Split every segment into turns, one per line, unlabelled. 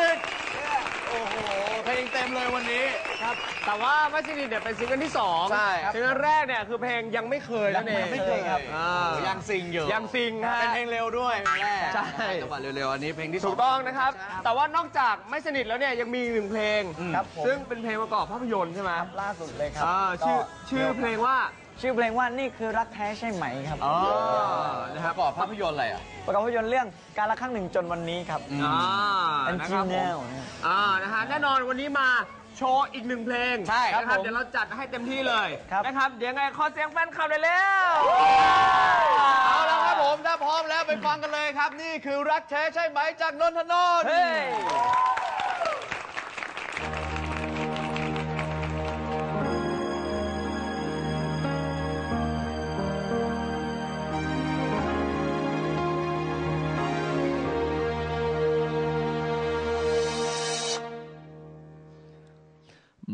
นิทโอ้โห เพลงเต็มเลยวันนี้
ครับ แต่ว่าไม่สนิทเนี่ยเป็นซิงเกิลที่สอง
ใช่ครับ
ซิงเกิลแรกเนี่ยคือเพลงยังไม่เคยนั่นเอง
ยังไม่เคยครับ
อ่า
ยังซิงอยู่
ยังซิงฮะ
เป็นเพลงเร็วด้วยเพลงแรก
ใช่
จังหวะเร็วๆ อันนี้เพลงที่ส
ถู
อง
กต้องนะครับ แต่ว่านอกจากไม่สนิทแล้วเนี่ยยังมีอีกหนึ่งเพลง
ครับผม
ซึ่งเป็นเพลงประกอบภาพยนตร์ใช่ไหม
ล่าสุดเลยครั
อ่าชื่อ
ก็
ชื่อเพลงว่า
ชื่อเพลงว่านี่คือรักแท้ใช่ไหมครับ
อ๋อนะครับประกอบภาพยนตร์อะไรอะ
ประกอบภาพยนตร์เรื่องการละครั้งหนึ่งจนวันนี้ครับ
อ่า
เป็น
นะค
ที
รับ
ม
ผ
แน
ม
วนะครับ
อ่านะฮะแน่นอนวันนี้มาโชว์อีกหนึ่งเพลง
ใช่ครับ
นะครับ
ผม
เดี๋ยวเราจัดให้เต็มที่เลย
ครับ
นะครับ เดี๋ยวยังไงขอเสียงแฟนคลับเลยเร็ว
เอาละครับผมถ้าพร้อมแล้วไปฟังกันเลยครับ นี่คือรักแท้ใช่ไหมจากนนทนนท์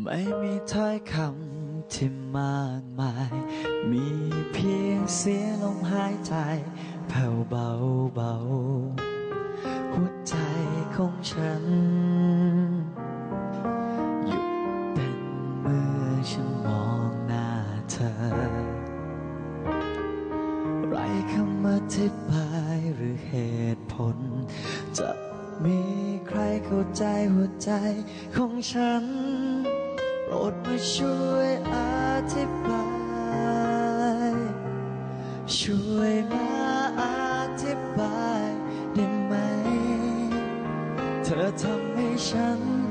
ไม่มีถ้อยคำที่มากมาย มีเพียงเสียงลมหายใจแผ่วเบาเบาๆหัวใจของฉัน หยุดเต้นเมื่อฉันมองหน้าเธอ ไรคำอธิบายหรือเหตุผล จะมีใครเข้าใจหัวใจของฉัน ดมาช่วยอธิบาย ช่วยมาอธิบายได้ไหม เธอทำให้ฉันอบอุ่น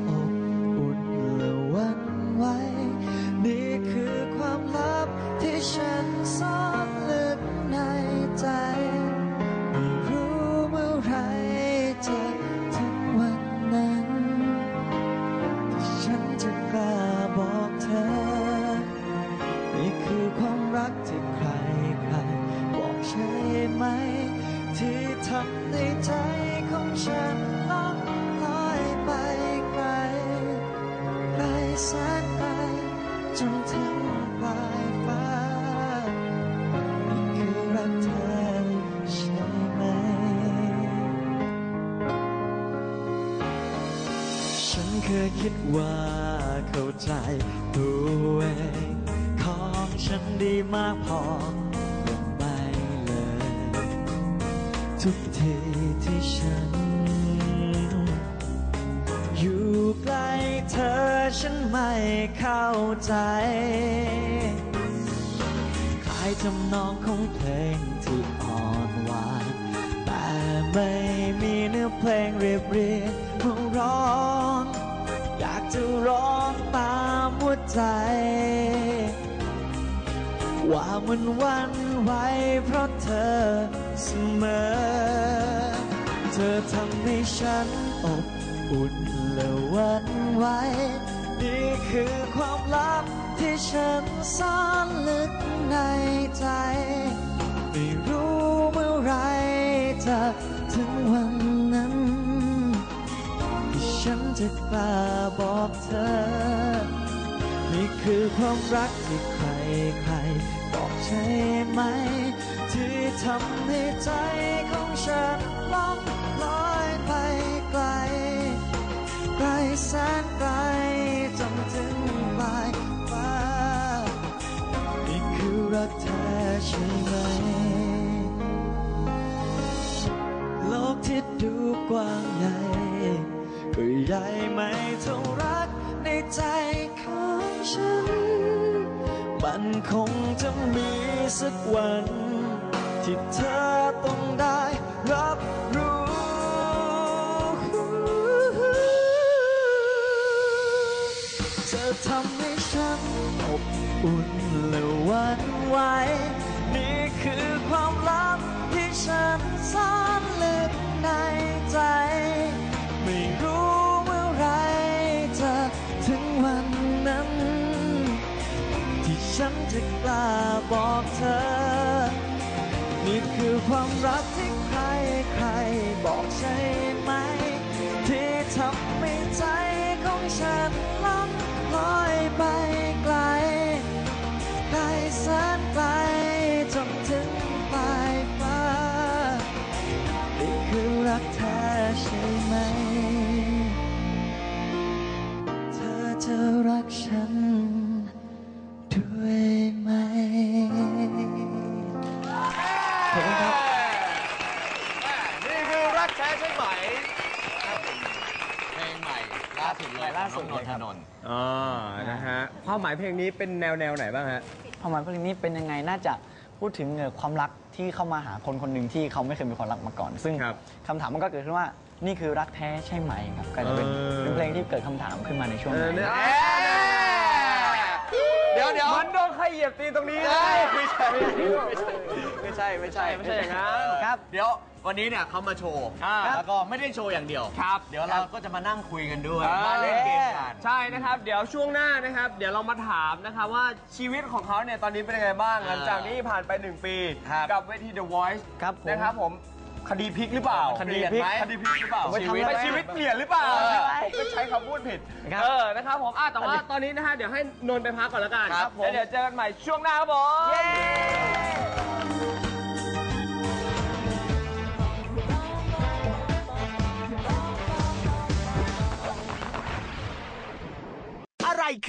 ในใจของฉันล่องลอยไปไกลไกลแสนไกลจนถึงปลายฟ้านี่คือรักเธอใช่ไหม ฉันเคยคิดว่าเข้าใจตัวเองของฉันดีมากพอ ทุกทีที่ฉัน อยู่ใกล้เธอฉันไม่เข้าใจคล้ายทำนองของเพลงที่อ่อนหวานแต่ไม่มีเนื้อเพลงเรียบเรียงมาร้อง อยากจะร้องตามหัวใจ ว่ามันวันไหว เพราะเธอเสมอ เธอทำให้ฉันอบอุ่นและหวันไหวนี่คือความลับที่ฉันซ่อนลึกในใจ ไม่รู้เมื่อไรจะถึงวันนั้นที่ฉันจะกล้าบอกเธอ นี่คือความรักที่ใครใครๆบอกใช่ไหม ที่ทำให้ใจของฉันล่องลอยไปไกล ไกลแสนไกลจนถึงปลายฟ้า นี่คือรักแท้ใช่ไหม โลกที่ดูกว้างใหญ่ก็ใหญ่ไม่เท่ารักในใจ ฉัน มันคงจะมีสักวัน ที่เธอต้องได้รับรู้จะทำให้ฉันอบอุ่น ฉันจะกล้าบอกเธอ นี่คือความรักที่ใครใครบอกใช่ สุ
ดเลย
ล่าสุด
ของ
เลยครับ
น้องนนทนนท์
อ๋อนะฮะความหมายเพลงนี้เป็นแนวแนวไหนบ้างฮะ
ความหมายเพลงนี้เป็นยังไงน่าจะพูดถึงเอ่อความรักที่เข้ามาหาคนคนหนึ่งที่เขาไม่เคยมีความรักมาก่อน ซึ่ง
ครับ
คำถามมันก็เกิดขึ้นว่านี่คือรักแท้ใช่ไหมครับก็จะเป็น
เออ
เป็นเพลงที่เกิดคำถามขึ้นมาในช่วง
เอ
นั้
อนเนี่ย
เดี๋ยวเดี๋ยว
มันโดนใครเหยียบตีนตรงนี้เล
ไม่ใช่
ย
ไม่ใช่ไม่ใช่
ไม่ใช่อย่างนั้น
ครับ
เดี๋ยว วันนี้เนี่ยเขามาโชว์
อ่า
แล้วก็ไม่ได้โชว์อย่างเดียว
ครับ
เดี๋ยวเราก็จะมานั่งคุยกันด้วย
อ่าม
มาเล่นเกมกัน
ใช่นะครับ เดี๋ยวช่วงหน้านะครับ เดี๋ยวเรามาถามนะครับว่าชีวิตของเขาเนี่ยตอนนี้เป็นยังไงบ้าง
อ่า
หลังจากนี้ผ่านไป 1 ปี
ครับ
กับเวที The Voice
ครับผม
นะครับผมคดีพลิกหรือเปล่า
คดีพลิก
คดีพลิกหรือเปล่า
ผมไปทำ
ชีวิต
อะไร
ชีวิตเปลี่ยนหรือเปล่า
เออ
ผมก็ใช้คำพูดผิด
ครับ
เออนะครับผมอะแต่ว่าตอนนี้นะฮะเดี๋ยวให้นนท์ไปพักก่อนแล้วกัน
ครับผม
แล้วเดี๋ยวเจอกันใหม่ช่วงหน้าครับผม strike.